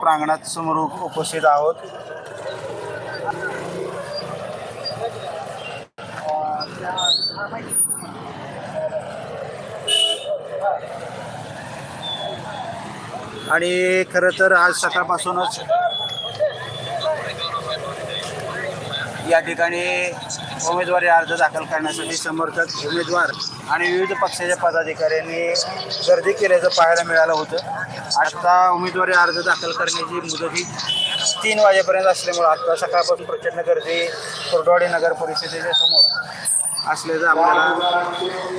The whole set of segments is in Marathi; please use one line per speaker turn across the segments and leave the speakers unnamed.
प्रांगणात समोर उपस्थित आहोत. आणि खरं तर आज सकाळपासूनच या ठिकाणी उमेदवारी अर्ज दाखल करण्यासाठी समर्थक उमेदवार आणि विविध पक्षाच्या पदाधिकाऱ्यांनी गर्दी केल्याचं पाहायला मिळालं होतं. आता उमेदवारी अर्ज दाखल करण्याची मुदत ही तीन वाजेपर्यंत असल्यामुळं आता सकाळपासून प्रचंड गर्दी कुर्डवाडी नगर परिषदेच्या समोर असल्याचं आपल्याला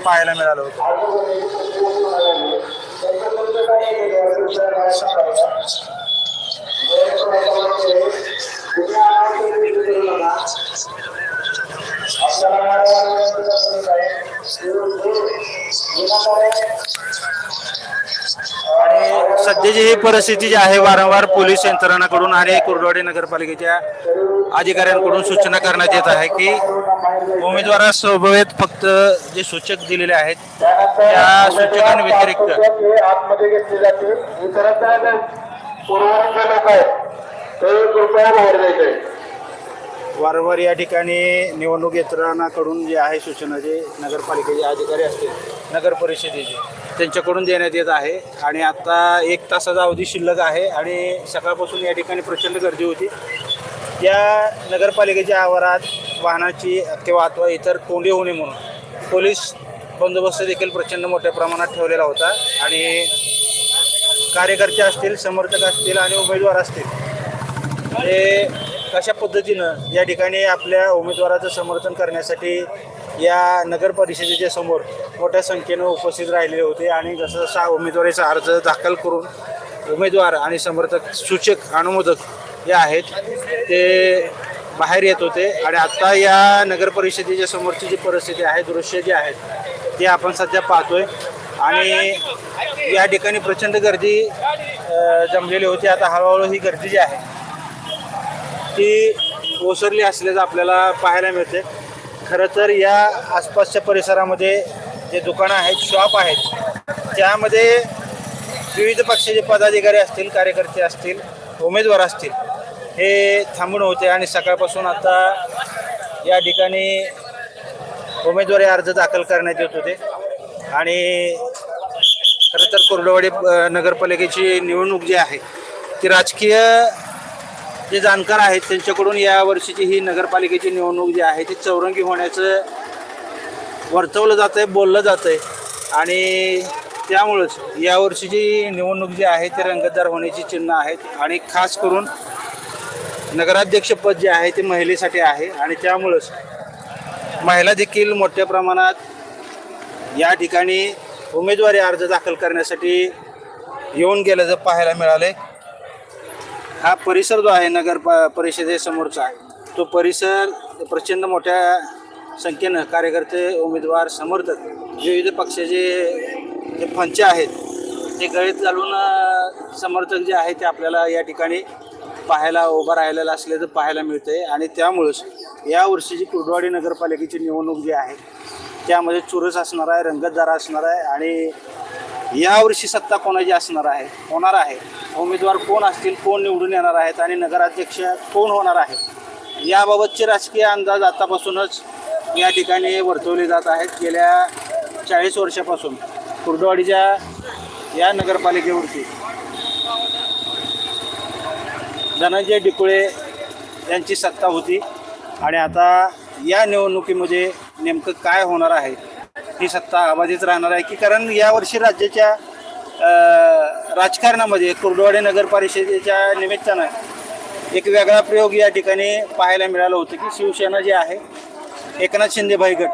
पाहायला मिळालं होतं. आणि सध्याची ही परिस्थिती जी आहे वारंवार पोलीस यंत्रणाकडून आणि कुर्डवाडी नगरपालिकेच्या अधिकाऱ्यांकडून सूचना करण्यात येत आहे की उमेदवारासोबत फक्त जे सूचक दिलेले आहेत त्या सूचकांव्यतिरिक्त वारंवार या ठिकाणी निवडणूक यंत्रणाकडून जे आहे सूचना जे नगरपालिकेचे अधिकारी असतील नगर परिषदेचे. त्यांच्याकडून देण्यात येत आहे. आणि आता एक तासाचा अवधी शिल्लक आहे आणि सकाळपासून या ठिकाणी प्रचंड गर्दी होती. या नगरपालिकेच्या आवारात वाहनाची किंवा अथवा इतर कोंडी होऊ नये म्हणून पोलीस बंदोबस्त देखील प्रचंड मोठ्या प्रमाणात ठेवलेला होता. आणि कार्यकर्ते असतील समर्थक असतील आणि उमेदवार असतील हे कशा पद्धतीनं या ठिकाणी आपल्या उमेदवाराचं समर्थन करण्यासाठी या नगर परिषदेच्या समोर मोठ्या संख्येनं उपस्थित राहिलेले होते आणि जसं जसा उमेदवारीचा अर्ज दाखल करून उमेदवार आणि समर्थक सूचक अनुमोदक जे आहेत ते बाहेर येत होते. आणि आत्ता या नगर परिषदेच्या समोरची जी परिस्थिती आहे दृश्य जे आहेत ते आपण सध्या पाहतोय. आणि या ठिकाणी प्रचंड गर्दी जमलेली होती. आता हळूहळू ही गर्दी जी आहे ती ओसरली असल्याचं आपल्याला पाहायला मिळते. खरं तर या आसपासच्या परिसरामध्ये जे दुकानं आहेत शॉप आहेत त्यामध्ये विविध पक्षाचे पदाधिकारी असतील कार्यकर्ते असतील उमेदवार असतील हे थांबून होते आणि सकाळपासून आता या ठिकाणी उमेदवारी अर्ज दाखल करण्यात येत होते. आणि खरं तर कोरडवाडी नगरपालिकेची निवडणूक जी आहे ती राजकीय जे जाणकार आहेत त्यांच्याकडून या वर्षीची ही नगरपालिकेची निवडणूक जी आहे ती चौरंगी होण्याचं वर्तवलं जातं आहे बोललं जातं आहे आणि त्यामुळंच यावर्षीची निवडणूक जी आहे ती रंगतदार होण्याची चिन्ह आहेत. आणि खास करून नगराध्यक्षपद जे आहे ते महिलेसाठी आहे. आणि त्यामुळंच महिला देखील मोठ्या प्रमाणात या ठिकाणी उमेदवारी अर्ज दाखल करण्यासाठी येऊन गेल्याचं पाहायला मिळालं आहे हा परिसर जो आहे नगर प- परिषदेसमोरचा तो परिसर प्रचंड मोठ्या संख्येनं कार्यकर्ते उमेदवार समर्थक विविध पक्षाचे जे पंच आहेत ते गळीत घालून समर्थक जे आहे ते आपल्याला या ठिकाणी पाहायला उभं राहिलेलं असल्याचं पाहायला मिळतंय. आणि त्यामुळंच या वर्षीची कुर्डवाडी नगरपालिकेची निवडणूक जी आहे त्यामध्ये चुरस असणार आहे रंगतदार असणार आहे आणि यावर्षी सत्ता कोणाची असणार आहे होणार आहे? उमेदवार कोण असतील कोण निवडून येणार आहेत आणि नगराध्यक्ष कोण होणार आहे याबाबतचे राजकीय अंदाज आतापासूनच या ठिकाणी वर्तवले जात आहेत. गेल्या चाळीस वर्षापासून कुर्डवाडीच्या या नगरपालिकेवरती धनंजय डिकुळे यांची सत्ता होती आणि आता या निवडणुकीमध्ये नेमकं काय होणार आहे? ही सत्ता अबाधित राहणार आहे की कारण यावर्षी राज्याच्या राजकारणामध्ये कुर्डवाडी नगर परिषदेच्या निमित्तानं एक वेगळा प्रयोग या ठिकाणी पाहायला मिळालं होतं की शिवसेना जी आहे एकनाथ शिंदे भाई गट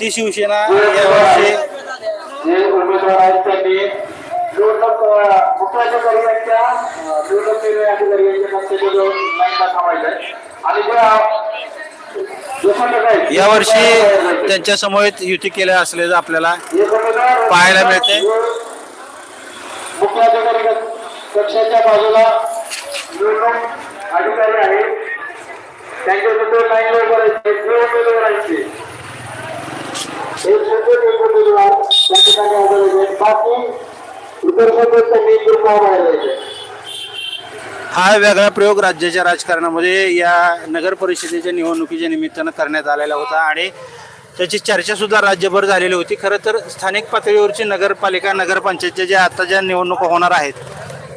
ती शिवसेना यावर्षी यावर्षी त्यांच्या समवेत युती केल्या असल्याचं आपल्याला पाहायला मिळते.
मुख्याधिकारी कक्षाच्या बाजूला निवडणूक अधिकारी आहेत. त्यांच्याबद्दल लाईन उभं राहायचे एक उमेदवार त्या ठिकाणी बाकी इतर त्यांनी
हा वेगळा प्रयोग राज्याच्या राजकारणामध्ये या नगर परिषदेच्या निवडणुकीच्या निमित्तानं करण्यात आलेला होता आणि त्याची चर्चा सुद्धा राज्यभर झालेली होती. खरं तर स्थानिक पातळीवरची नगरपालिका नगरपंचायतच्या ज्या आता ज्या निवडणुका होणार आहेत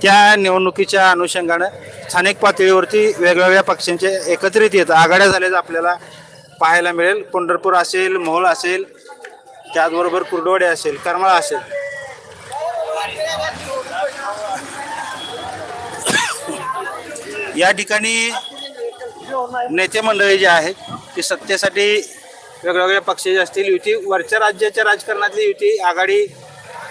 त्या निवडणुकीच्या अनुषंगानं स्थानिक पातळीवरती वेगवेगळ्या पक्षांचे एकत्रित येत आघाड्या झाल्याचं आपल्याला पाहायला मिळेल. पंढरपूर असेल मोहोळ असेल त्याचबरोबर कुर्डवाडे असेल करमाळा असेल. या ठिकाणी नेते मंडळी जे आहेत ती सत्तेसाठी वेगवेगळ्या पक्षाचे असतील युती वरच्या राज्याच्या राजकारणातली युती आघाडी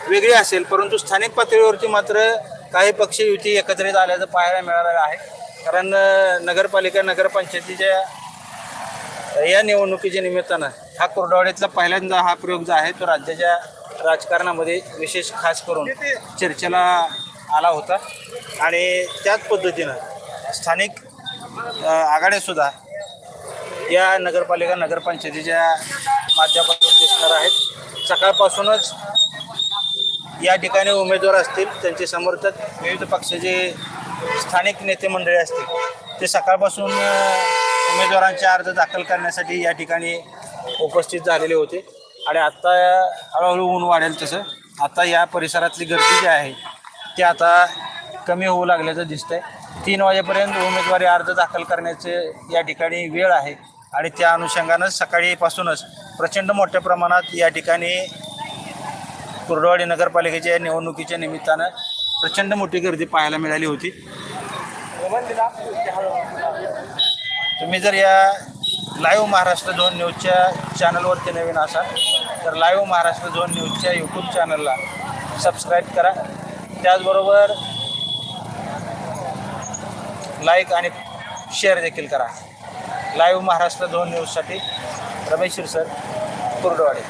वेगळी असेल परंतु स्थानिक पातळीवरती मात्र काही पक्ष युती एकत्रित आल्याचं पाहायला मिळालेलं आहे. कारण नगरपालिका नगरपंचायतीच्या या निवडणुकीच्या निमित्तानं हा कोरडवाड्यातला पहिल्यांदा हा प्रयोग जो आहे तो राज्याच्या राजकारणामध्ये विशेष खास करून चर्चेला आला होता. आणि त्याच पद्धतीनं स्थानिक आघाड्यासुद्धा या नगरपालिका नगरपंचायतीच्या माध्यमातून दिसणार आहेत. सकाळपासूनच या ठिकाणी उमेदवार असतील त्यांचे समर्थक विविध पक्षाचे स्थानिक नेते मंडळी असतील ते सकाळपासून उमेदवारांचे अर्ज दाखल करण्यासाठी या ठिकाणी उपस्थित झालेले होते. आणि आत्ता हळूहळू ऊन वाढेल तसं. आता या परिसरातली गर्दी जी आहे ती आता कमी होऊ लागल्याचं दिसतंय. तीन वाजेपर्यंत उमेदवारी अर्ज दाखल करण्याचे या ठिकाणी वेळ आहे. आणि त्या अनुषंगानं सकाळीपासूनच प्रचंड मोठ्या प्रमाणात या ठिकाणी कुर्डवाडी नगरपालिकेच्या निवडणुकीच्या निमित्तानं प्रचंड मोठी गर्दी पाहायला मिळाली होती. तुम्ही जर या लाईव्ह महाराष्ट्र झोन न्यूजच्या चॅनलवरती नवीन असाल तर लाईव्ह महाराष्ट्र झोन न्यूजच्या यूट्यूब चॅनलला सबस्क्राईब करा. त्याचबरोबर लाईक आणि शेअर देखील करा. लाईव्ह महाराष्ट्र दोन न्यूजसाठी रमेश शिरसर कुर्डवाडे.